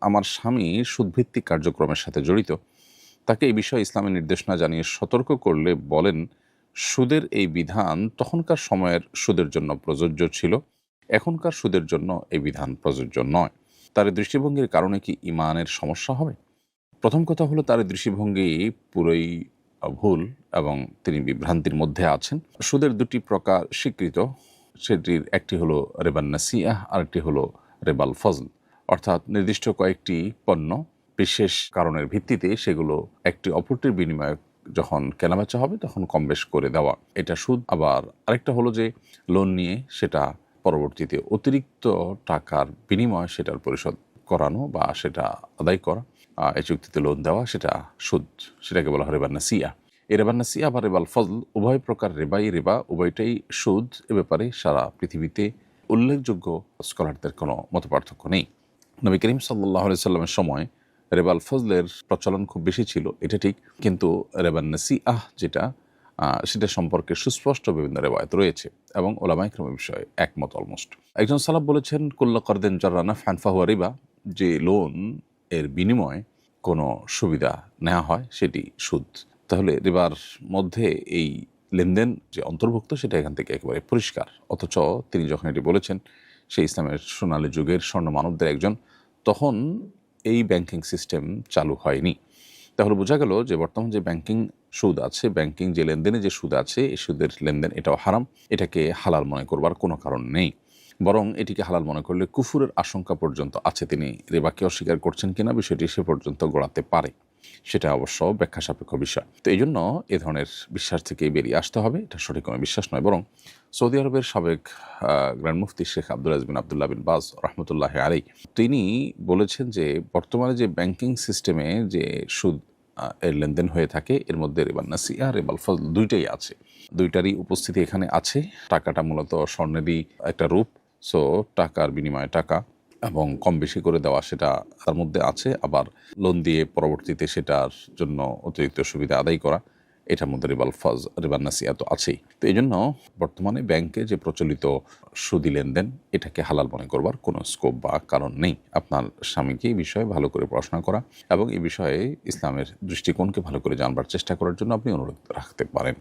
আমার স্বামী সুদভিত্তিক কার্যক্রমের সাথে জড়িত। তাকে এই বিষয়ে ইসলামের নির্দেশনা জানিয়ে সতর্ক করলে বলেন, সুদের এই বিধান তখনকার সময়ের সুদের জন্য প্রযোজ্য ছিল, এখনকার সুদের জন্য এই বিধান প্রযোজ্য নয়। তার দৃষ্টিভঙ্গির কারণে কি ইমানের সমস্যা হবে? প্রথম কথা হলো, তার দৃষ্টিভঙ্গি পুরোই ভুল এবং তিনি বিভ্রান্তির মধ্যে আছেন। সুদের দুটি প্রকার স্বীকৃত, সেটির একটি হলো রেবান নাসিয়াহ আরেকটি হলো রেবাল ফজল অর্থাৎ নির্দিষ্ট কয়েকটি পণ্য বিশেষ কারণের ভিত্তিতে সেগুলো একটি অপরটির বিনিময়ে যখন কেনাবেচা হবে, তখন কম বেশ করে দেওয়া। এটা সুদ। আবার আরেকটা হলো যে লোন নিয়ে সেটা পরবর্তীতে অতিরিক্ত টাকার বিনিময়ে সেটার পরিশোধ করানো বা সেটা আদায় করা। এই চুক্তিতে লোন দেওয়া সেটা সুদ। সেটাকে বলা হয় রেবান্না সিয়া এই রেবান্না সিয়া বা রেবাল ফজল উভয় প্রকার রেবাই রেবা, উভয়টাই সুদ। এ ব্যাপারে সারা পৃথিবীতে উল্লেখযোগ্য স্কলারদের কোনো মত পার্থক্য নেই। নবী করিম সাল্লাহ সাল্লামের সময় রেবাল ফজলের প্রচলন খুব বেশি ছিল, এটা ঠিক। কিন্তু রেবান নাসি আহ যেটা সেটা সম্পর্কে সুস্পষ্ট বিভিন্ন রেবায়ত রয়েছে এবং ওলামাইক্রম বিষয়ে একমত অলমোস্ট একজন সালাব বলেছেন, কুল্লা করদেন জর্রানা ফ্যানফাহুয়া রিবা যে লোন এর বিনিময়ে কোনো সুবিধা নেওয়া হয়, সেটি সুদ। তাহলে রিবার মধ্যে এই লেনদেন যে অন্তর্ভুক্ত, সেটা এখান থেকে একেবারে পরিষ্কার। অথচ তিনি যখন এটি বলেছেন সেই ইসলামের সোনালী যুগের স্বর্ণ মানবদের একজন, তখন এই ব্যাংকিং সিস্টেম চালু হয়নি। তাহলে বোঝা গেল যে বর্তমান যে ব্যাংকিং সুদ আছে, ব্যাংকিং যে লেনদেনে যে সুদ আছে, এই সুদের লেনদেন এটাও হারাম, এটাকে হালাল মনে করবার কোনো কারণ নেই। বরং এটিকে হালাল মনে করলে কুফুরের আশঙ্কা পর্যন্ত আছে তিনি রেবাকে অস্বীকার করছেন কিনা বিষয়টি সে পর্যন্ত গড়াতে পারে। সেটা অবশ্য ব্যাখ্যা সাপেক্ষ বিষয়। তো এই জন্য এ ধরনের বিশ্বাস থেকে বেরিয়ে আসতে হবে, এটা সঠিক কোনো বিশ্বাস নয়। বরং সৌদি আরবের সাবেক গ্র্যান্ড মুফতি শেখ আব্দুল আজবিন আবদুল্লাহ বিন বাজ রহমতুল্লাহ আলী তিনি বলেছেন যে বর্তমানে যে ব্যাংকিং সিস্টেমে যে সুদ এর লেনদেন হয়ে থাকে, এর মধ্যে রেবান নাসিয়া, রেবাল ফজল দুইটাই আছে। দুইটারই উপস্থিতি এখানে আছে। টাকাটা মূলত স্বর্ণেরই একটা রূপ। সো টাকার বিনিময়ে টাকা এবং কম বেশি করে দেওয়া সেটা তার মধ্যে আছে। আবার লোন দিয়ে পরবর্তীতে সেটার জন্য অতিরিক্ত সুবিধা আদায় করা, এটার মধ্যে রিবাল ফজ, রিবাল নাসিয়া তো আছেই। তো এই জন্য বর্তমানে ব্যাংকে যে প্রচলিত সুদি লেনদেন, এটাকে হালাল মনে করবার কোনো স্কোপ বা কারণ নেই। আপনার স্বামীকে এই বিষয়ে ভালো করে পড়াশোনা করা এবং এই বিষয়ে ইসলামের দৃষ্টিকোণকে ভালো করে জানবার চেষ্টা করার জন্য আপনি অনুরোধ রাখতে পারেন।